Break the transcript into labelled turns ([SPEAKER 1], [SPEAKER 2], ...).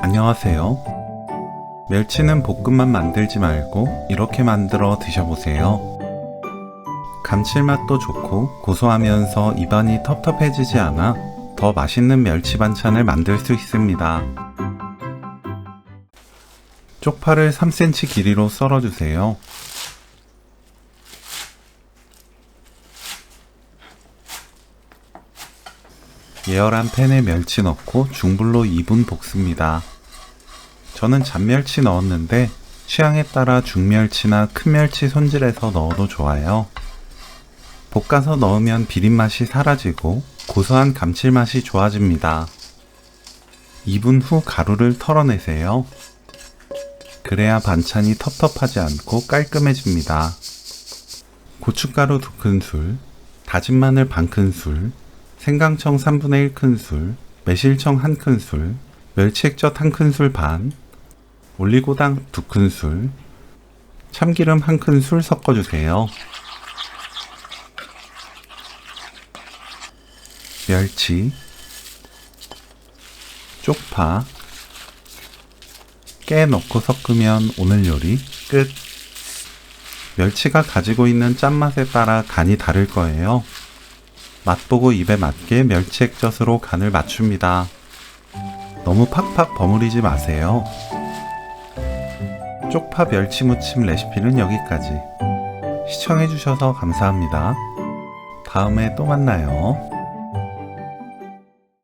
[SPEAKER 1] 안녕하세요. 멸치는 볶음만 만들지 말고 이렇게 만들어 드셔보세요. 감칠맛도 좋고 고소하면서 입안이 텁텁해지지 않아 더 맛있는 멸치 반찬을 만들 수 있습니다. 쪽파를 3cm 길이로 썰어주세요. 예열한 팬에 멸치 넣고 중불로 2분 볶습니다. 저는 잔멸치 넣었는데 취향에 따라 중멸치나 큰 멸치 손질해서 넣어도 좋아요. 볶아서 넣으면 비린맛이 사라지고 고소한 감칠맛이 좋아집니다. 2분 후 가루를 털어내세요. 그래야 반찬이 텁텁하지 않고 깔끔해집니다. 고춧가루 2큰술, 다진 마늘 반큰술, 생강청 3분의 1큰술, 매실청 1큰술, 멸치액젓 1큰술 반, 올리고당 2큰술, 참기름 1큰술 섞어주세요. 멸치, 쪽파, 깨 넣고 섞으면 오늘 요리 끝. 멸치가 가지고 있는 짠맛에 따라 간이 다를 거예요. 맛보고 입에 맞게 멸치 액젓으로 간을 맞춥니다. 너무 팍팍 버무리지 마세요. 쪽파 멸치 무침 레시피는 여기까지. 시청해주셔서 감사합니다. 다음에 또 만나요.